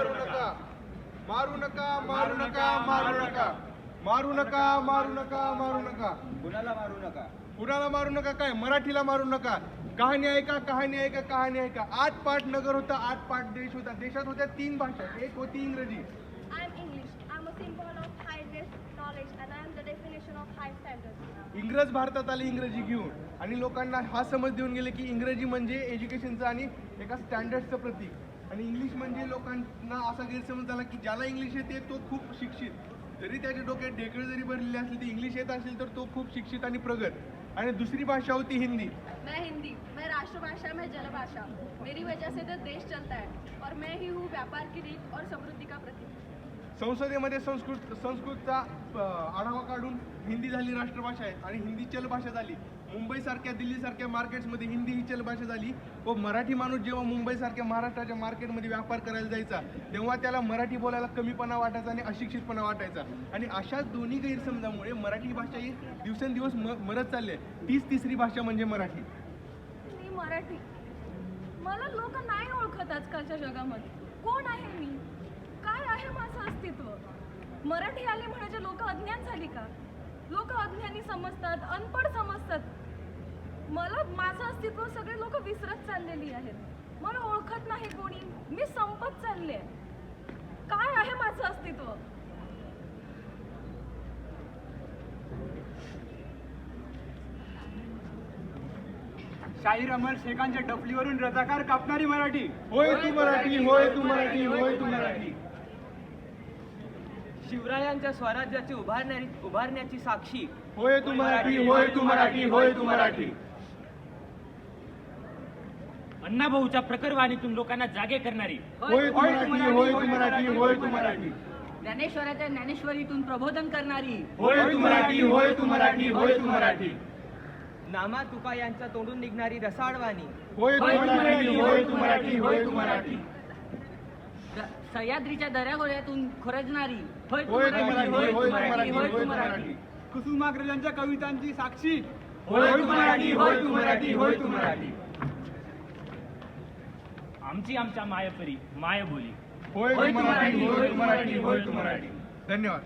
मारू नका. मारू नका मारू नका मारू नका. मारू नका मारू नका मारू नका. कुणाला मारू नका? कुणाला मारू नका? काय? मराठीला मारू नका. कहाणी ऐका कहाणी ऐका कहाणी ऐका. आठ पाठ नगर होता आठ पाठ देश होता. देशात होत्या तीन भाषा. एक होती इंग्रजी. इंग्रज भारतात आले इंग्रजी घेऊन. आणि लोकांना हा समज देऊन गेले की इंग्रजी म्हणजे एज्युकेशनचं आणि एका स्टँडर्डचं प्रतीक. आणि इंग्लिश म्हणजे लोकांना असा गैरसमज झाला की ज्याला इंग्लिश येते तो खूप शिक्षित. जरी त्याच्या डोक्यात ढेकळ जरी भरलेली असले ते इंग्लिश येत असेल तर तो खूप शिक्षित आणि प्रगत. आणि दुसरी भाषा होती हिंदी. मैं हिंदी मैं राष्ट्रभाषा मैं जलभाषा मेरी वजह से तो देश चलता है और मैं ही हूँ व्यापार की रीत और समृद्धि का प्रतीक. संसदेमध्ये संस्कृत संस्कृतचा आढावा काढून हिंदी झाली राष्ट्रभाषा आहे आणि हिंदी चलभाषा झाली. मुंबईसारख्या दिल्लीसारख्या मार्केट्समध्ये हिंदी ही चलभाषा झाली. व मराठी माणूस जेव्हा मुंबईसारख्या महाराष्ट्राच्या मार्केटमध्ये व्यापार करायला जायचा तेव्हा त्याला मराठी बोलायला कमीपणा वाटायचा आणि अशिक्षितपणा वाटायचा. आणि अशा दोन्ही गैरसमजामुळे मराठी भाषा ही दिवसेंदिवस म मरत चालली आहे. तीच तिसरी भाषा म्हणजे मराठी. मी मराठी. मला लोक नाही ओळखत आजकालच्या जगामध्ये. कोण आहे मी? काय आहे मराठी आली म्हणजे लोक अज्ञान झाली का? लोक अज्ञानी समजतात अनपढ समजतात. मला माझं अस्तित्व सगळे लोक विसरत चाललेली आहेत. मला ओळखत नाही कोणी. मी संपत चालले. काय आहे माझं अस्तित्व? शाहीर अमर शेखांच्या डफलीवरून रजाकार कापणारी मराठी. होय तू मराठी होय तू मराठी होय तू मराठी. शिवरायांच्या स्वराज्याची उभारण्याची उभारण्याची साक्षी होय तू मराठी होय तू मराठी होय तू मराठी अण्णाभाऊच्या प्रकरवाणीतून लोकांना जागे करणारी होय तू मराठी होय तू मराठी होय तू मराठी ज्ञानेश्वराच्या ज्ञानेश्वरीतून प्रबोधन करणारी होय तू मराठी होय तू मराठी होय तू मराठी नामा तुका यांच्या तोंडून निघणारी रसाळवाणी होय तू मराठी होय तू मराठी होय तू मराठी सह्याद्रीच्या दऱ्यागोऱ्यातून खरजणारी होय तू होय तू मराठी, मराठी होय होय तू तू मराठी, मराठी होय होय तू तू मराठी. मराठी कुसुमाग्रजांच्या कवितांची साक्षी होय तू मराठी होय तू मराठी होय तू मराठी आमची आमच्या मायपरी माय बोली होय तू मराठी होय तू मराठी होय तू मराठी धन्यवाद